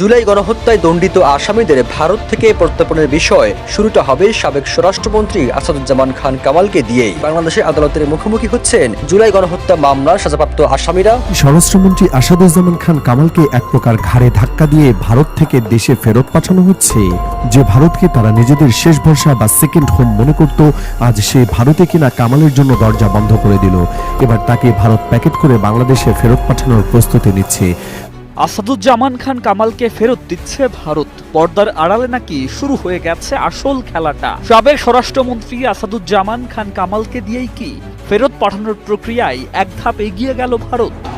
জুলাই গণহত্যায় দণ্ডিত আসামিদের ভারত থেকে প্রত্যর্পণের বিষয় শুরুটা হবে সাবেক স্বরাষ্ট্রমন্ত্রী আসাদুজ্জামান খান কামালকে দিয়েই। বাংলাদেশের আদালতের মুখোমুখি হচ্ছেন জুলাই গণহত্যা মামলার সাজাপ্রাপ্ত আসামিরা। স্বরাষ্ট্রমন্ত্রী আসাদুজ্জামান খান কামালকে এক প্রকার ঘাড়ে ধাক্কা দিয়ে ভারত থেকে দেশে ফেরত পাঠানো হচ্ছে। যে ভারতকে তারা নিজেদের শেষ ভরসা বা সেকেন্ড হোম মনে করত, আজ সে ভারতে কিনা কামালের জন্য দরজা বন্ধ করে দিল। এবার তাকে ভারত প্যাকেট করে বাংলাদেশে ফেরত পাঠানোর প্রস্তুতি নিচ্ছে। আসাদুজ্জামান খান কামালকে ফেরত দিচ্ছে ভারত। পর্দার আড়ালে নাকি শুরু হয়ে গেছে আসল খেলাটা। সাবেক স্বরাষ্ট্রমন্ত্রী আসাদুজ্জামান খান কামালকে দিয়েই কি? ফেরত পাঠানোর প্রক্রিয়ায় এক ধাপ এগিয়ে গেল ভারত।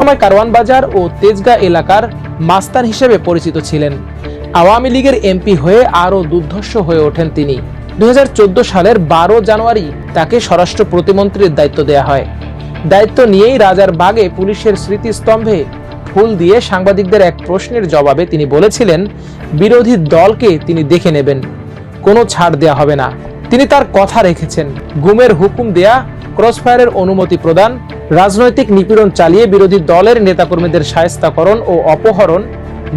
সময় কারওয়ান বাজার ও তেজগাঁ এলাকার মাস্তান হিসেবে পরিচিত ছিলেন। আওয়ামী লীগের এমপি হয়ে আরও দুর্ধর্ষ হয়ে ওঠেন তিনি। দু সালের বারো জানুয়ারি তাকে স্বরাষ্ট্র প্রতিমন্ত্রীর দায়িত্ব দেয়া হয়। দায়িত্ব নিয়েই রাজার বাগে পুলিশের স্মৃতিস্তম্ভে ফুল দিয়ে সাংবাদিকদের এক প্রশ্নের জবাবে তিনি বলেছিলেন, বিরোধী দলকে তিনি দেখে নেবেন, কোনো ছাড় দেয়া হবে না। তিনি তার কথা রেখেছেন। গুমের হুকুম দেয়া, ক্রসফায়ারের অনুমতি প্রদান রাজনৈতিক নিপীড়ন চালিয়ে বিরোধী দলের নেতাকর্মীদের সায়স্তাকরণ ও অপহরণ,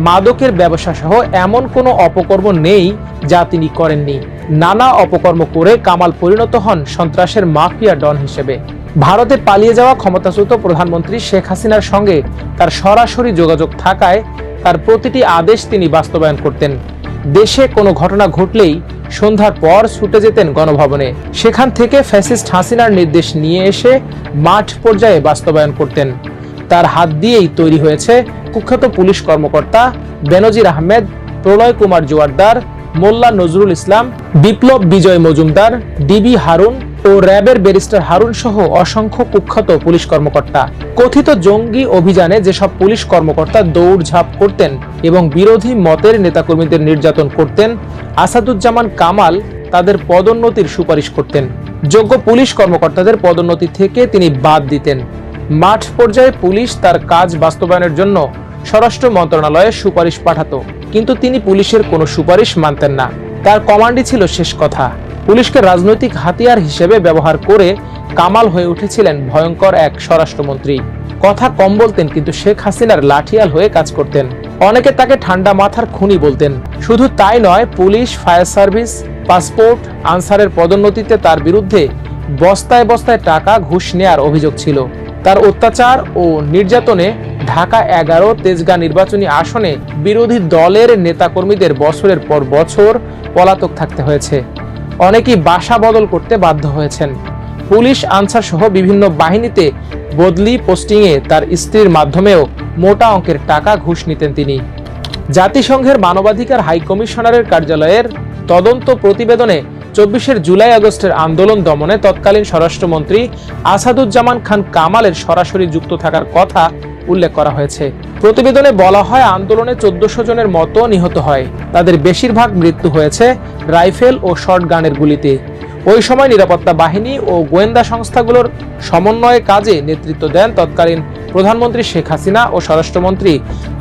মাদকের ব্যবসা সহ এমন কোনো অপকর্ম নেই যা তিনি করেননি। নানা অপকর্ম করে কামাল পরিণত হন সন্ত্রাসের মাফিয়া ডন হিসেবে। ভারতে পালিয়ে যাওয়া ক্ষমতাচ্যুত প্রধানমন্ত্রী শেখ হাসিনার সঙ্গে তার সরাসরি যোগাযোগ থাকায় তার প্রতিটি আদেশ তিনি বাস্তবায়ন করতেন। দেশে কোনো ঘটনা ঘটলেই সন্ধ্যার পর ছুটে যেতেন গণভবনে। সেখান থেকে ফ্যাসিস্ট হাসিনার নির্দেশ নিয়ে এসে মাঠ পর্যায়ে বাস্তবায়ন করতেন। তার হাত দিয়েই তৈরি হয়েছে কুখ্যাত পুলিশ কর্মকর্তা বেনজির আহমেদ, প্রলয় কুমার জোয়ারদার, মোল্লা নজরুল ইসলাম, বিপ্লব বিজয় মজুমদার ডিবি হারুন ও র্যাবের ব্যারিস্টার হারুন সহ অসংখ্য কুখ্যাত পুলিশ কর্মকর্তা। কথিত জঙ্গি অভিযানে যেসব পুলিশ কর্মকর্তা দৌড়ঝাঁপ করতেন এবং বিরোধী মতের নেতাকর্মীদের নির্যাতন করতেন, আসাদুজ্জামান কামাল তাদের পদোন্নতির সুপারিশ করতেন। যোগ্য পুলিশ কর্মকর্তাদের পদোন্নতি থেকে তিনি বাদ দিতেন। মাঠ পর্যায়ে পুলিশ তার কাজ বাস্তবায়নের জন্য স্বরাষ্ট্র মন্ত্রণালয়ে সুপারিশ পাঠাতো, কিন্তু তিনি পুলিশের কোনো সুপারিশ মানতেন না। তার কমান্ডই ছিল শেষ কথা। পুলিশকে রাজনৈতিক হাতিয়ার হিসেবে ব্যবহার করে কামাল হয়ে উঠেছিলেন ভয়ঙ্কর এক স্বরাষ্ট্রমন্ত্রী। কথা কম বলতেন, কিন্তু শেখ হাসিনার লাঠিয়াল হয়ে কাজ করতেন। অনেকে তাকে ঠান্ডা মাথার খুনি বলতেন। শুধু তাই নয়, পুলিশ, ফায়ার সার্ভিস, পাসপোর্ট, আনসারের পদোন্নতিতে তার বিরুদ্ধে বস্তায় বস্তায় টাকা ঘুষ নেয়ার অভিযোগ ছিল। তার অত্যাচার ও নির্যাতনে ঢাকা এগারো তেজগাঁ নির্বাচনী আসনে বিরোধী দলের নেতাকর্মীদের বছরের পর বছর পলাতক থাকতে হয়েছে। অনেকেই বাসা বদল করতে বাধ্য হয়েছেন। পুলিশ আনসার সহ বিভিন্ন বাহিনীতে বদলি পোস্টিংয়ে তার স্ত্রীর মাধ্যমেও মোটা অঙ্কের টাকা ঘুষ নিতেন তিনি। জাতিসংঘের মানবাধিকার হাইকমিশনারের কার্যালয়ের তদন্ত প্রতিবেদনে চব্বিশের জুলাই আগস্টের আন্দোলন দমনে তৎকালীন স্বরাষ্ট্রমন্ত্রী আসাদুজ্জামান খান কামালের সরাসরি যুক্ত থাকার কথা উল্লেখ করা হয়েছে। প্রতিবেদনে বলা হয়, আন্দোলনে চোদ্দশো জনের মতো নিহত হয়। তাদের বেশিরভাগ মৃত্যু হয়েছে রাইফেল ও শর্ট গানের গুলিতে। ওই সময় নিরাপত্তা বাহিনী ও গোয়েন্দা সংস্থাগুলোর সমন্বয়ে কাজে নেতৃত্ব দেন তৎকালীন প্রধানমন্ত্রী শেখ হাসিনা ও স্বরাষ্ট্রমন্ত্রী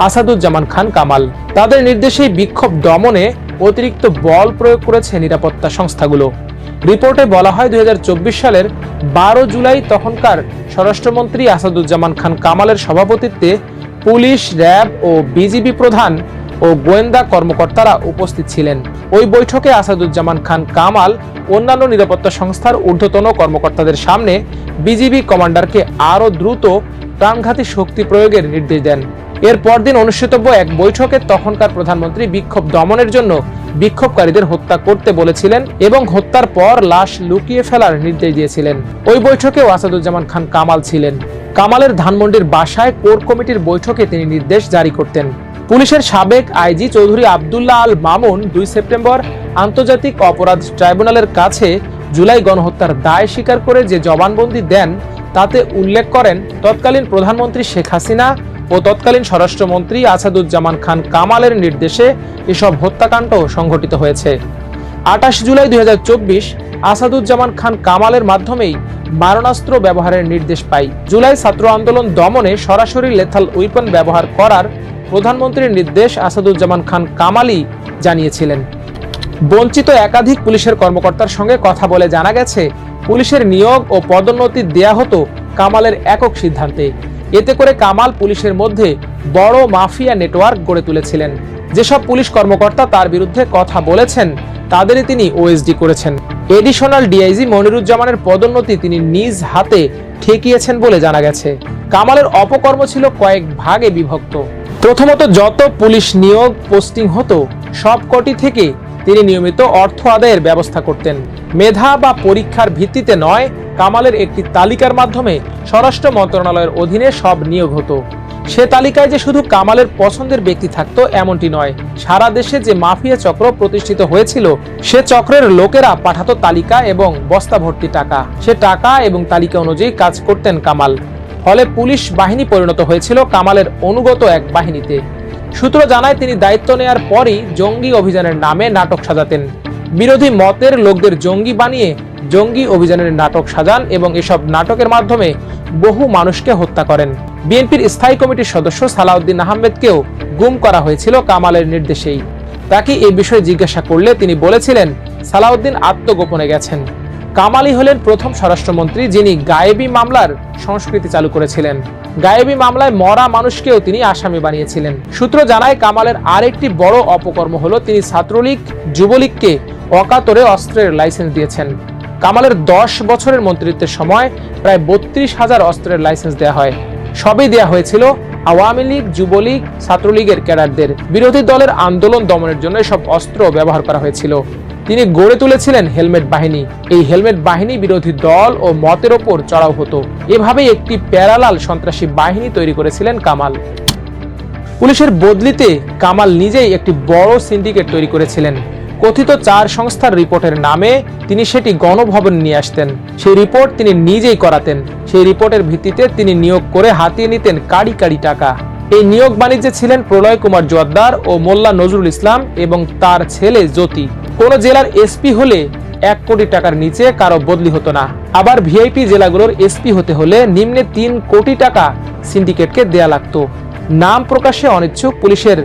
আসাদুজ্জামান খান কামাল। তাদের নির্দেশেই বিক্ষোভ দমনে অতিরিক্ত বল প্রয়োগ করেছে নিরাপত্তা সংস্থাগুলো। রিপোর্টে বলা হয়, দুই হাজার চব্বিশ সালের বারো জুলাই তখনকার স্বরাষ্ট্রমন্ত্রী আসাদুজ্জামান খান কামালের সভাপতিত্বে পুলিশ, র্যাব ও বিজিবি প্রধান ও গোয়েন্দা কর্মকর্তারা উপস্থিত ছিলেন। ওই বৈঠকে আসাদুজ্জামান খান কামাল, অন্যান্য নিরাপত্তা সংস্থার ঊর্ধ্বতন কর্মকর্তাদের সামনে বিজিবি কমান্ডারকে আরও দ্রুত প্রাণঘাতী শক্তি প্রয়োগের নির্দেশ দেন। এর পরদিন অনুষ্ঠিতব্য এক বৈঠকে তখনকার প্রধানমন্ত্রী বিক্ষোভ দমনের জন্য বিক্ষোভকারীদের হত্যা করতে বলেছিলেন এবং হত্যার পর লাশ লুকিয়ে ফেলার নির্দেশ দিয়েছিলেন। ওই বৈঠকেও আসাদুজ্জামান খান কামাল ছিলেন। কামালের ধানমন্ডির বাসায় কোর কমিটির বৈঠকে তিনি নির্দেশ জারি করতেন। পুলিশের সাবেক আইজি চৌধুরী আবদুল্লাহ আল মামুন দুই সেপ্টেম্বর আন্তর্জাতিক অপরাধ ট্রাইব্যুনালের কাছে জুলাই গণহত্যার দায় স্বীকার করে যে জবানবন্দি দেন, তাতে উল্লেখ করেন, তৎকালীন প্রধানমন্ত্রী শেখ হাসিনা ও তৎকালীন স্বরাষ্ট্রমন্ত্রী আসাদুজ্জামান খান কামালের নির্দেশে এসব হত্যাকাণ্ড সংঘটিত হয়েছে। আঠাশ জুলাই দুই হাজার চব্বিশ আসাদুজ্জামান খান কামালের মাধ্যমেই মারণাস্ত্র ব্যবহারের নির্দেশ পাই জুলাই ছাত্র আন্দোলন দমনে সরাসরি লেথাল উইপন ব্যবহার করার প্রধানমন্ত্রীর নির্দেশ আসাদুজ্জামান খান কামালই জানিয়েছিলেন। বঞ্চিত একাধিক পুলিশের কর্মকর্তার সঙ্গে কথা বলে জানা গেছে, পুলিশের নিয়োগ ও পদোন্নতি দেয়া হতো কামালের একক সিদ্ধান্তে। এতে করে কামাল পুলিশের মধ্যে বড় মাফিয়া নেটওয়ার্ক গড়ে তুলেছিলেন। যেসব পুলিশ কর্মকর্তা তার বিরুদ্ধে কথা বলেছেন, তাদেরই তিনি ওএসডি করেছেন। এডিশনাল ডিআইজি মনিরুজ্জামানের পদোন্নতি তিনি নিজ হাতে ঠেকিয়েছেন বলে জানা গেছে। কামালের অপকর্ম ছিল কয়েক ভাগে বিভক্ত। প্রথমত যত পুলিশ নিয়োগ পোস্টিং হতো, সবকটি থেকে তিনি নিয়মিত অর্থ আদায়ের ব্যবস্থা করতেন। মেধা বা পরীক্ষার ভিত্তিতে নয়, কামালের একটি তালিকার মাধ্যমে স্বরাষ্ট্র মন্ত্রণালয়ের অধীনে সব নিয়োগ হতো। সে তালিকায় যে শুধু কামালের পছন্দের ব্যক্তি থাকতো, এমনটি নয়। সারা দেশে যে মাফিয়া চক্র প্রতিষ্ঠিত হয়েছিল, সে চক্রের লোকেরা পাঠাতো তালিকা এবং বস্তা ভর্তি টাকা। সে টাকা এবং তালিকা অনুযায়ী কাজ করতেন কামাল। ফলে পুলিশ বাহিনী পরিণত হয়েছিল কামালের অনুগত এক বাহিনীতে। সূত্র জানায় তিনি দায়িত্ব নেয়ার পরই জঙ্গি অভিযানের নামে নাটক সাজাতেন। বিরোধী মতের লোকদের জঙ্গি বানিয়ে জঙ্গি অভিযানের নাটক সাজান এবং এসব নাটকের মাধ্যমে বহু মানুষকে হত্যা করেন। বিএনপির স্থায়ী কমিটির সদস্য সালাউদ্দিন আহমেদকেও গুম করা হয়েছিল কামালের নির্দেশেই। তাকে এ বিষয়ে জিজ্ঞাসা করলে তিনি বলেছিলেন, সালাউদ্দিন আত্মগোপনে গেছেন। কামালি হলেন প্রথম স্বরাষ্ট্রমন্ত্রী, যিনি গায়েবী মামলার সংস্কৃতি চালু করেছিলেন। গায়েবী মামলায় মরা মানুষকেও তিনি আসামি বানিয়েছিলেন। সূত্র জানায়, কামালের আরেকটি বড় অপকর্ম হলো, তিনি ছাত্রলীগ, যুবলীগকে অকাতরে অস্ত্রের লাইসেন্স দিয়েছেন। কামালের দশ বছরের মন্ত্রিত্বের সময় প্রায় বত্রিশ হাজার অস্ত্রের লাইসেন্স দেওয়া হয়। সবই দেওয়া হয়েছিল আওয়ামী লীগ, যুবলীগ, ছাত্রলীগের ক্যাডারদের। বিরোধী দলের আন্দোলন দমনের জন্য সব অস্ত্র ব্যবহার করা হয়েছিল। তিনি গড়ে তুলেছিলেন হেলমেট বাহিনী। এই হেলমেট বাহিনী বিরোধী দল ও মতের ওপর চড়াও হতো। এভাবেই একটি প্যারালাল সন্ত্রাসী বাহিনী তৈরি করেছিলেন কামাল। পুলিশের বদলিতে কামাল নিজেই একটি বড় সিন্ডিকেট তৈরি করেছিলেন। কথিত চার সংস্থার রিপোর্টের নামে তিনি সেটি গণভবন নিয়ে আসতেন। সেই রিপোর্ট তিনি নিজেই করাতেন। সেই রিপোর্টের ভিত্তিতে তিনি নিয়োগ করে হাতিয়ে নিতেন কাড়ি কাড়ি টাকা। এই নিয়োগ বাণিজ্যে ছিলেন প্রলয় কুমার জোয়াদ্দার ও মোল্লা নজরুল ইসলাম এবং তার ছেলে জ্যোতি। কোন জেলার এসপি হলে এক কোটি টাকার নিচে কারও বদলি হতো না। আবার ভিআইপি জেলাগুলোর এসপি হতে হলে নিম্নে তিন কোটি টাকা সিন্ডিকেটকে দেয়া লাগতো। নাম প্রকাশে অনিচ্ছুক পুলিশের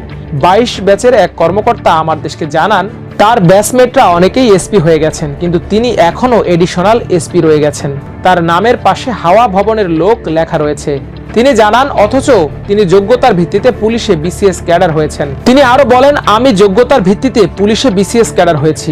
বাইশ ব্যাচের এক কর্মকর্তা আমার দেশকে জানান, তার ব্যাচমেটরা অনেকেই এসপি হয়ে গেছেন, কিন্তু তিনি এখনও এডিশনাল এসপি রয়ে গেছেন। তার নামের পাশে হাওয়া ভবনের লোক লেখা রয়েছে। তিনি জানান, অথচ তিনি যোগ্যতার ভিত্তিতে পুলিশে বিসিএস ক্যাডার হয়েছেন। তিনি আরও বলেন, আমি যোগ্যতার ভিত্তিতে পুলিশে বিসিএস ক্যাডার হয়েছি।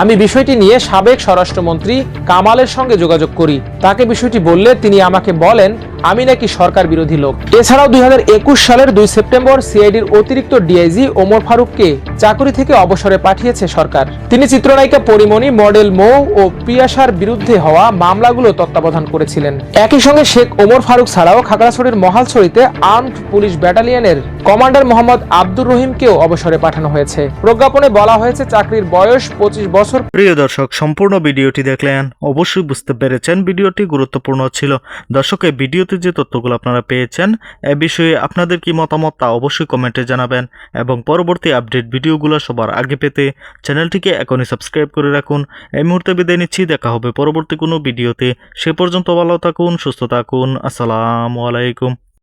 আমি বিষয়টি নিয়ে সাবেক স্বরাষ্ট্রমন্ত্রী কামালের সঙ্গে যোগাযোগ করি। তাকে বিষয়টি বললে তিনি আমাকে বলেন আমি নাকি সরকার বিরোধী লোক। এছাড়াও দুই হাজার একুশ সালের দুই সেপ্টেম্বর সিআইডির অতিরিক্ত ডিআইজি ওমর ফারুককে চাকরি থেকে অবসরে পাঠিয়েছে সরকার। তিনি চিত্রনায়িকা পরিমণি, মডেল মৌ ও পিয়াসার বিরুদ্ধে হওয়া মামলাগুলো তত্ত্বাবধান করেছিলেন। একই সঙ্গে শেখ ওমর ফারুক ছাড়াও খাগড়াছড়ির মহালছড়িতে আর্মড পুলিশ ব্যাটালিয়নের কমান্ডার মোহাম্মদ আব্দুর রহিমকেও অবসরে পাঠানো হয়েছে। প্রজ্ঞাপনে বলা হয়েছে, চাকরির বয়স পঁচিশ বছর। প্রিয় দর্শক, সম্পূর্ণ ভিডিওটি দেখলেন, অবশ্যই বুঝতে পেরেছেন, ভিডিওটি গুরুত্বপূর্ণ ছিল। দর্শকের এই ভিডিওতে যে তথ্যগুলো আপনারা পেয়েছেন, এ বিষয়ে আপনাদের কি মতামত তা অবশ্যই কমেন্টে জানাবেন। এবং পরবর্তী আপডেট ভিডিওগুলো সবার আগে পেতে চ্যানেলটিকে এখনই সাবস্ক্রাইব করে রাখুন। এই মুহূর্তে বিদায় নিচ্ছি, দেখা হবে পরবর্তী কোনো ভিডিওতে। সে পর্যন্ত ভালো থাকুন, সুস্থ থাকুন। আসসালামু আলাইকুম।